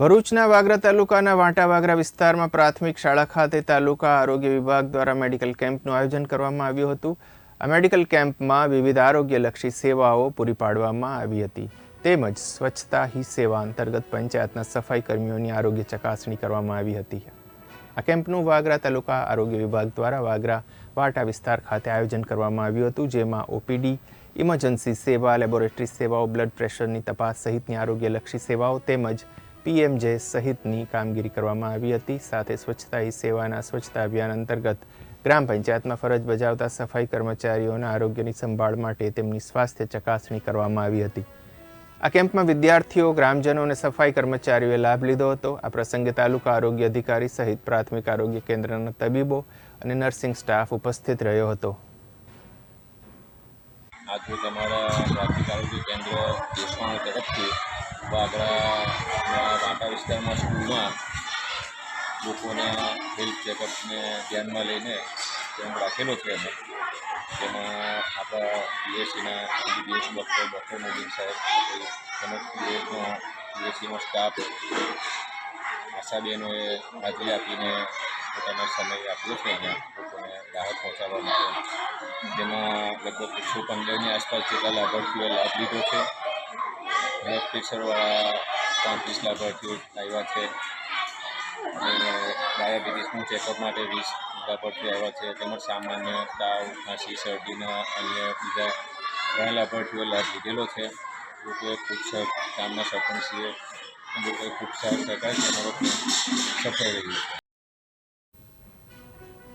ભરૂચના વાગરા તાલુકાના વાંટા વાગરા વિસ્તારમાં પ્રાથમિક શાળા ખાતે તાલુકા આરોગ્ય વિભાગ દ્વારા મેડિકલ કેમ્પનું આયોજન કરવામાં આવ્યું હતું. આ મેડિકલ કેમ્પમાં વિવિધ આરોગ્યલક્ષી સેવાઓ પૂરી પાડવામાં આવી હતી. તેમજ સ્વચ્છતા હી સેવા અંતર્ગત પંચાયતના સફાઈ કર્મીઓની આરોગ્ય ચકાસણી કરવામાં આવી હતી. આ કેમ્પનું વાગરા તાલુકા આરોગ્ય વિભાગ દ્વારા વાગરા વાટા વિસ્તાર ખાતે આયોજન કરવામાં આવ્યું હતું, જેમાં ઓપીડી, ઇમરજન્સી સેવા, લેબોરેટરી સેવાઓ, બ્લડ પ્રેશરની તપાસ સહિતની આરોગ્યલક્ષી સેવાઓ તેમજ પીએમજે સહિતની કામગીરી કરવામાં આવી હતી. સાથે સ્વચ્છતા હી સેવાના સ્વચ્છતા અભિયાન અંતર્ગત ગ્રામ પંચાયતમાં ફરજ બજાવતા સફાઈ કર્મચારીઓના આરોગ્યની સંભાળ માટે તેમની સ્વાસ્થ્ય ચકાસણી કરવામાં આવી હતી. આ કેમ્પમાં વિદ્યાર્થીઓ, ગ્રામજનો અને સફાઈ કર્મચારીઓએ લાભ લીધો હતો. આ પ્રસંગે તાલુકા આરોગ્ય અધિકારી સહિત પ્રાથમિક આરોગ્ય કેન્દ્રના તબીબો અને નર્સિંગ સ્ટાફ ઉપસ્થિત રહ્યો હતો. આજે તમારા પ્રાથમિક આરોગ્ય કેન્દ્ર તરફથી વાગડાના વાંટા વિસ્તારમાં સ્કૂલમાં લોકોના હેલ્થ ચેકઅપને ધ્યાનમાં લઈને કેમ્પ રાખેલો છે અમે તેમાં આપણા બીએસસીના એમબીબીએસ ડૉક્ટર ડૉક્ટર મોદી સાહેબ, તેમજ બીએસનો બીએસસીનો સ્ટાફ આશાબેનોએ હાજરી આપીને પોતાનો સમય આપ્યો છે અહીંયા લોકોને રાહત પહોંચાડવા માટે. જેમાં લગભગ એકસો પંદરની આસપાસ જેટલા લાભાર્થીઓએ લાભ લીધો છે. બ્લડ પ્રેશરવાળા પાંત્રીસ લાભાર્થીઓ આવ્યા છે. અને ડાયાબિટીસનું ચેકઅપ માટે વીસ લાભાર્થીઓ આવ્યા છે. તેમજ સામાન્ય તાવ, ખાંસી શરદીના અન્ય બીજા ઘણા લાભાર્થીઓ લાભ લીધેલો છે. લોકોએ ખૂબ ગામના સરપંચીએ ખૂબ સારા સહકાર અમારો સફળ રહ્યો છે.